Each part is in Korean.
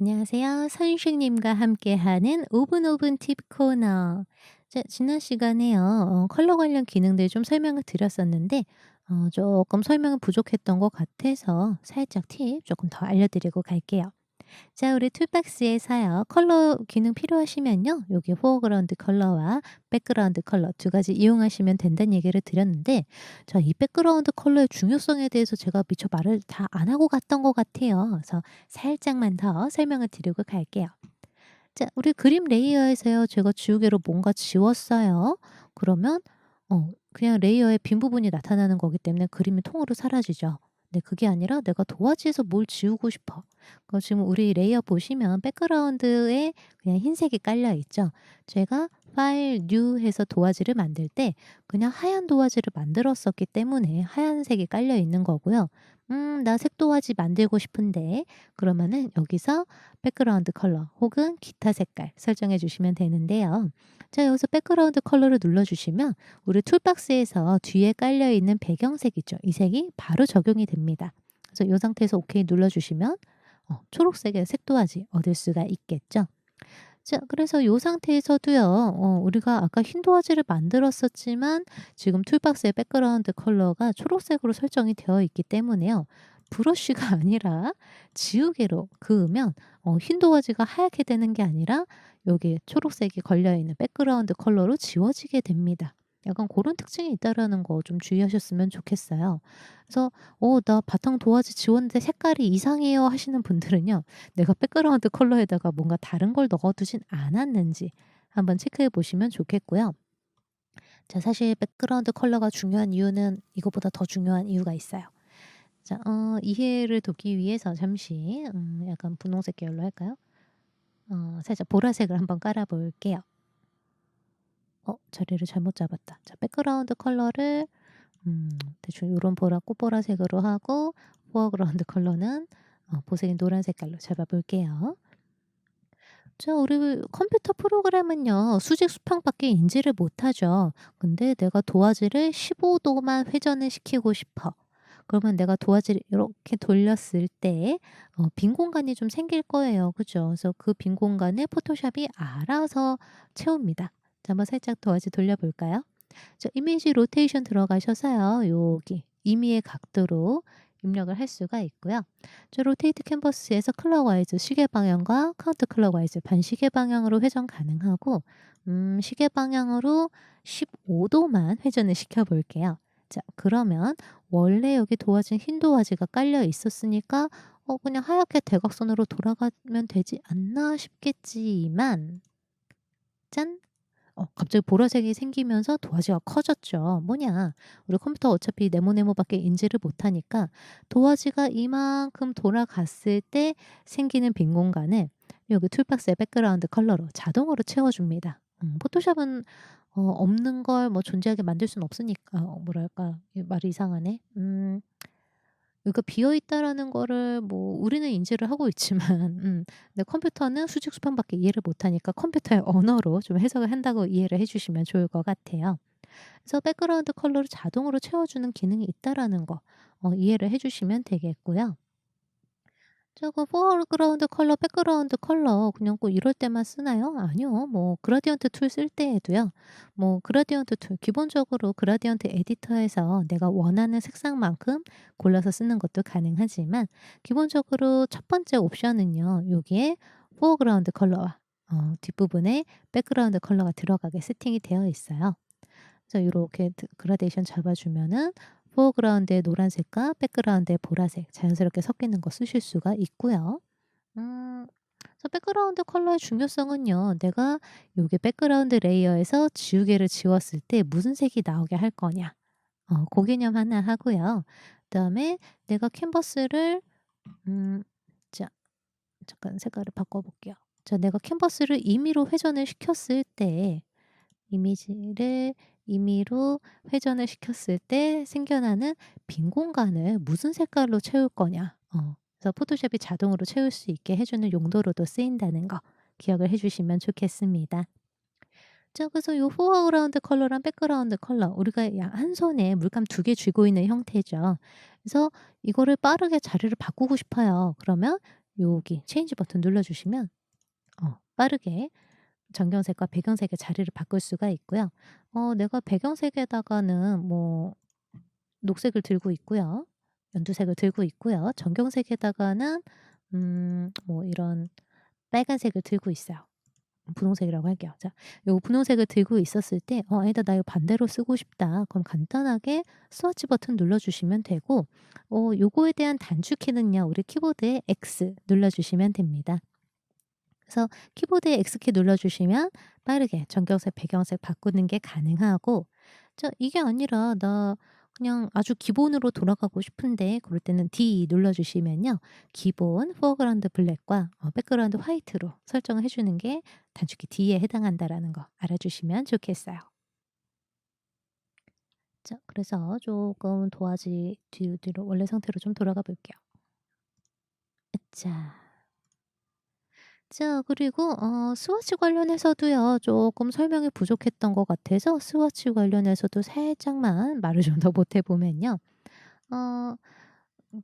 안녕하세요. 선생님과 함께하는 5분 5분 팁 코너. 자, 지난 시간에요. 어, 컬러 관련 기능들 좀 설명을 드렸었는데, 어, 조금 설명이 부족했던 것 같아서 살짝 팁 조금 더 알려드리고 갈게요. 자, 우리 툴박스에서요. 컬러 기능 필요하시면요. 여기 포어그라운드 컬러와 백그라운드 컬러 두 가지 이용하시면 된다는 얘기를 드렸는데 자, 이 백그라운드 컬러의 중요성에 대해서 제가 미처 말을 다 안 하고 갔던 것 같아요. 그래서 살짝만 더 설명을 드리고 갈게요. 자, 우리 그림 레이어에서요. 제가 지우개로 뭔가 지웠어요. 그러면 어 그냥 레이어의 빈 부분이 나타나는 거기 때문에 그림이 통으로 사라지죠. 근데 그게 아니라 내가 도화지에서 뭘 지우고 싶어. 그 지금 우리 레이어 보시면 백그라운드에 그냥 흰색이 깔려 있죠. 제가 파일 뉴 해서 도화지를 만들 때 그냥 하얀 도화지를 만들었었기 때문에 하얀색이 깔려 있는 거고요. 음, 나 색도화지 만들고 싶은데 그러면은 여기서 백그라운드 컬러 혹은 기타 색깔 설정해 주시면 되는데요. 자, 여기서 백그라운드 컬러를 눌러 주시면 우리 툴박스에서 뒤에 깔려 있는 배경색이죠. 이 색이 바로 적용이 됩니다. 그래서 이 상태에서 OK 눌러 주시면 어, 초록색의 색도화지 얻을 수가 있겠죠. 자, 그래서 이 상태에서도요, 어, 우리가 아까 흰 도화지를 만들었었지만 지금 툴박스의 백그라운드 컬러가 초록색으로 설정이 되어 있기 때문에요. 브러쉬가 아니라 지우개로 그으면 어, 흰 도화지가 하얗게 되는 게 아니라 여기 초록색이 걸려있는 백그라운드 컬러로 지워지게 됩니다. 약간 그런 특징이 있다라는 거 좀 주의하셨으면 좋겠어요. 그래서 "어 나 바탕 도화지 지웠는데 색깔이 이상해요." 하시는 분들은요. 내가 백그라운드 컬러에다가 뭔가 다른 걸 넣어 두진 않았는지 한번 체크해 보시면 좋겠고요. 자 사실 백그라운드 컬러가 중요한 이유는 이것보다 더 중요한 이유가 있어요. 자 어 이해를 돕기 위해서 잠시 음 약간 분홍색 계열로 할까요? 어 살짝 보라색을 한번 깔아 볼게요. 어 자리를 잘못 잡았다. 자 백그라운드 컬러를 음 대충 요런 보라 꽃보라색으로 하고 포어그라운드 컬러는 어 보세요 노란 색깔로 잡아 볼게요. 자 우리 컴퓨터 프로그램은요. 수직 수평밖에 인지를 못하죠. 근데 내가 도화지를 15 도만 회전을 시키고 싶어. 그러면 내가 도화지를 이렇게 돌렸을 때 어 빈 공간이 좀 생길 거예요. 그죠? 그래서 그 빈 공간을 포토샵이 알아서 채웁니다. 자 한번 살짝 도화지 돌려 볼까요? 자 이미지 로테이션 들어가셔서요. 여기 임의의 각도로 입력을 할 수가 있고요. 저 로테이트 캔버스에서 클럭와이즈 시계 방향과 카운트 클럭와이즈 반시계 방향으로 회전 가능하고 음 시계 방향으로 15 도만 회전을 시켜 볼게요. 자 그러면 원래 여기 도화지 흰 도화지가 깔려 있었으니까 '어 그냥 하얗게 대각선으로 돌아가면 되지 않나?' 싶겠지만 짠. 어 갑자기 보라색이 생기면서 도화지가 커졌죠. 뭐냐? 우리 컴퓨터 어차피 네모네모밖에 인지를 못하니까 도화지가 이만큼 돌아갔을 때 생기는 빈 공간을 여기 툴박스의 백그라운드 컬러로 자동으로 채워줍니다. 음 포토샵은 어 없는 걸 뭐 존재하게 만들 수는 없으니까 어 뭐랄까 이 말이 이상하네. 음. 그러니까 비어 있다라는 거를 뭐 우리는 인지를 하고 있지만 음 근데 컴퓨터는 수직 수평밖에 이해를 못 하니까 컴퓨터의 언어로 좀 해석을 한다고 이해를 해 주시면 좋을 것 같아요. 그래서 백그라운드 컬러를 자동으로 채워주는 기능이 있다라는 거 어 이해를 해 주시면 되겠고요. 저거 포어그라운드 컬러, 백그라운드 컬러 그냥 꼭 이럴 때만 쓰나요? 아니요. 뭐 그라디언트 툴 쓸 때에도요. 뭐 그라디언트 툴 기본적으로 그라디언트 에디터에서 내가 원하는 색상만큼 골라서 쓰는 것도 가능하지만 기본적으로 첫 번째 옵션은요. 여기에 포어그라운드 컬러와 어 뒷부분에 백그라운드 컬러가 들어가게 세팅이 되어 있어요. 그래서 요렇게 드 그라데이션 잡아 주면은 포어그라운드의 노란색과 백그라운드의 보라색 자연스럽게 섞이는 거 쓰실 수가 있고요. 음 백그라운드 컬러의 중요성은요. 내가 요게 백그라운드 레이어에서 지우개를 지웠을 때 무슨 색이 나오게 할 거냐. 어고 개념 하나 하고요. 그다음에 내가 캔버스를 음 자 잠깐 색깔을 바꿔 볼게요. 자 내가 캔버스를 임의로 회전을 시켰을 때 이미지를 임의로 회전을 시켰을 때 생겨나는 빈 공간을 무슨 색깔로 채울 거냐. 어 그래서 포토샵이 자동으로 채울 수 있게 해 주는 용도로도 쓰인다는 거 기억을 해 주시면 좋겠습니다. 자 그래서 요 포어그라운드 컬러랑 백그라운드 컬러 우리가 양한 손에 물감 두 개 쥐고 있는 형태죠. 그래서 이거를 빠르게 자리를 바꾸고 싶어요. 그러면 여기 체인지 버튼 눌러 주시면 어 빠르게 전경색과 배경색의 자리를 바꿀 수가 있고요. 어 내가 배경색에다가는 뭐 녹색을 들고 있고요. 연두색을 들고 있고요. 전경색에다가는 음 뭐 이런 빨간색을 들고 있어요. 분홍색이라고 할게요. 자 요 분홍색을 들고 있었을 때 '어 아니다. 나 이거 반대로 쓰고 싶다.' 그럼 간단하게 스와치 버튼 눌러 주시면 되고 어 요거에 대한 단축키는요. 우리 키보드에 X 눌러 주시면 됩니다. 그래서 키보드에 X키 눌러 주시면 빠르게 전경색, 배경색 바꾸는 게 가능하고 자 이게 아니라 '나 그냥 아주 기본으로 돌아가고 싶은데.' 그럴 때는 D 눌러 주시면요. 기본 포어그라운드 블랙과 어 백그라운드 화이트로 설정을 해 주는 게 단축키 D에 해당한다라는 거 알아주시면 좋겠어요. 자 그래서 쪼끔 도화지 뒤로, 뒤로 원래 상태로 좀 돌아가 볼게요. 으차. 자 그리고 어 스와치 관련해서도요. 쪼끔 설명이 부족했던 것 같아서 스와치 관련해서도 살짝만 말을 좀 더 보태 보면요. 어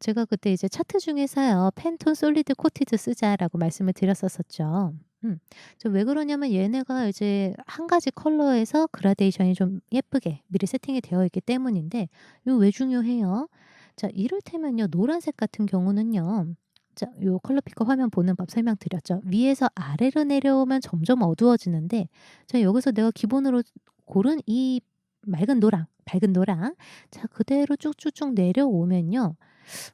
제가 그때 이제 차트 중에서요. "팬톤 솔리드 코티드 쓰자."라고 말씀을 드렸었었죠. 음. 저 왜 그러냐면 얘네가 이제 1 가지 컬러에서 그라데이션이 좀 예쁘게 미리 세팅이 되어 있기 때문인데 요왜 중요해요? 자 이를테면요. 노란색 같은 경우는요. 자요 컬러 피커 화면 보는 법 설명드렸죠. 위에서 아래로 내려오면 점점 어두워지는데 자 여기서 내가 기본으로 고른 이 맑은 노랑, 밝은 노랑 자 그대로 쭉쭉쭉 내려오면요.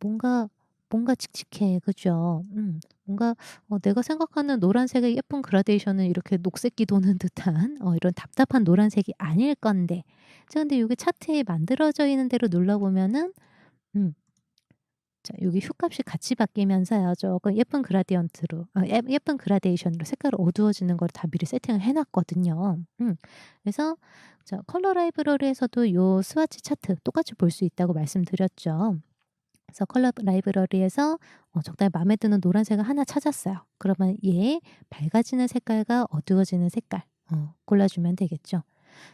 뭔가, 뭔가 칙칙해. 그죠? 음. 뭔가 어 내가 생각하는 노란색의 예쁜 그라데이션은 이렇게 녹색기 도는 듯한 어 이런 답답한 노란색이 아닐 건데 자 근데 요게 차트에 만들어져 있는 대로 눌러 보면은 음 자 여기 푯 값이 같이 바뀌면서요. 쪼끔 예쁜 그라디언트로 어예 예쁜 그라데이션으로 색깔이 어두워지는 걸 다 미리 세팅을 해 놨거든요. 음. 그래서 자 컬러 라이브러리에서도 요 스와치 차트 똑같이 볼 수 있다고 말씀드렸죠. 그래서 컬러 라이브러리에서 어 적당히 마음에 드는 노란색을 하나 찾았어요. 그러면 얘 밝아지는 색깔과 어두워지는 색깔 어 골라주면 되겠죠.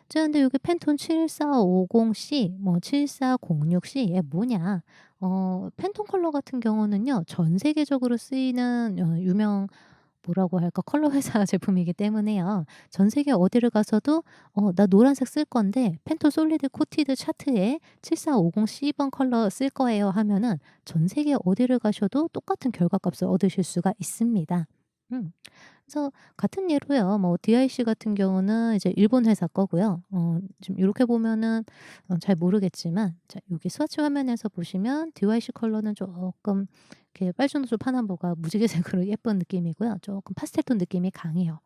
자 근데 여기 팬톤 7450C 뭐 7406C 얘 뭐냐? 어 팬톤 컬러 같은 경우는요. 전 세계적으로 쓰이는 어 유명 뭐라고 할까? 컬러 회사 제품이기 때문에요. 전 세계 어디를 가서도 "어 나 노란색 쓸 건데 팬톤 솔리드 코티드 차트에 7450C 번 컬러 쓸 거예요." 하면은 전 세계 어디를 가셔도 똑같은 결과값을 얻으실 수가 있습니다. 음. 그래서 같은 예로요. 뭐 DIC 같은 경우는 이제 일본 회사 거고요. 어 지금 요렇게 보면은 어 잘 모르겠지만 자 여기 스와치 화면에서 보시면 DIC 컬러는 쪼끔 이렇게 빨주노초 파남보가 무지개색으로 예쁜 느낌이고요. 쪼끔 파스텔 톤 느낌이 강해요.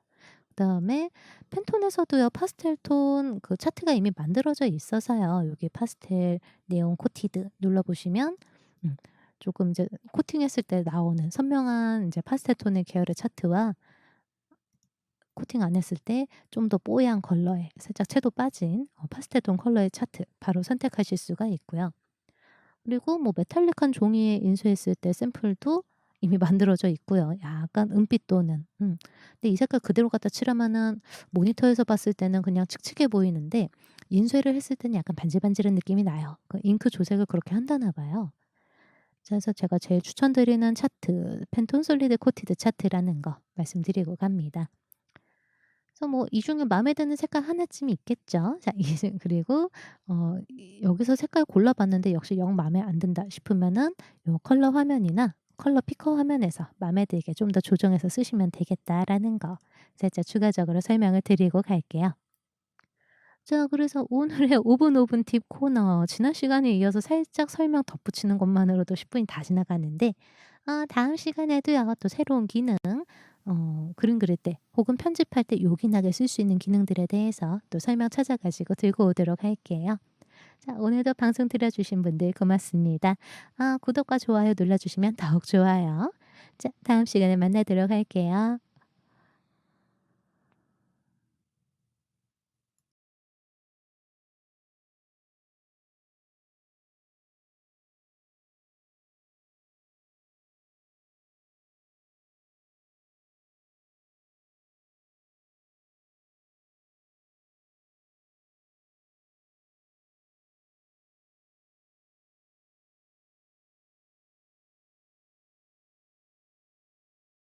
그다음에 팬톤에서도요. 파스텔 톤 그 차트가 이미 만들어져 있어서요. 여기 파스텔 네온 코티드 눌러 보시면 음 조금 이제 코팅했을 때 나오는 선명한 인제 파스텔 톤의 계열의 차트와 코팅 안 했을 때 좀 더 뽀얀 컬러의 살짝 채도 빠진 어 파스텔 톤 컬러의 차트 바로 선택하실 수가 있고요. 그리고 뭐 메탈릭한 종이에 인쇄했을 때 샘플도 이미 만들어져 있고요. 약간 은빛 도는 음 근데 이 색깔 그대로 갖다 칠하면은 모니터에서 봤을 때는 그냥 칙칙해 보이는데 인쇄를 했을 때는 약간 반질반질한 느낌이 나요. 그 잉크 조색을 그렇게 한다나 봐요. 그래서 제가 제일 추천드리는 차트 팬톤 솔리드 코티드 차트라는 거 말씀드리고 갑니다. 그래서 뭐 이 중에 마음에 드는 색깔 하나쯤 있겠죠. 자 그리고 어이 여기서 색깔 골라 봤는데 역시 영 마음에 안 든다 싶으면은 요 컬러 화면이나 컬러 피커 화면에서 마음에 들게 좀 더 조정해서 쓰시면 되겠다라는 거 살짝 추가적으로 설명을 드리고 갈게요. 자 그래서 오늘의 5분 5분 팁 코너 지난 시간에 이어서 살짝 설명 덧붙이는 것만으로도 10 분이 다 지나가는데 어 다음 시간에도요. 또 새로운 기능 어 그림 그릴 때 혹은 편집할 때 요긴하게 쓸 수 있는 기능들에 대해서 또 설명 찾아 가지고 들고 오도록 할게요. 자 오늘도 방송 들어 주신 분들 고맙습니다. 아 구독과 좋아요 눌러 주시면 더욱 좋아요. 자 다음 시간에 만나도록 할게요.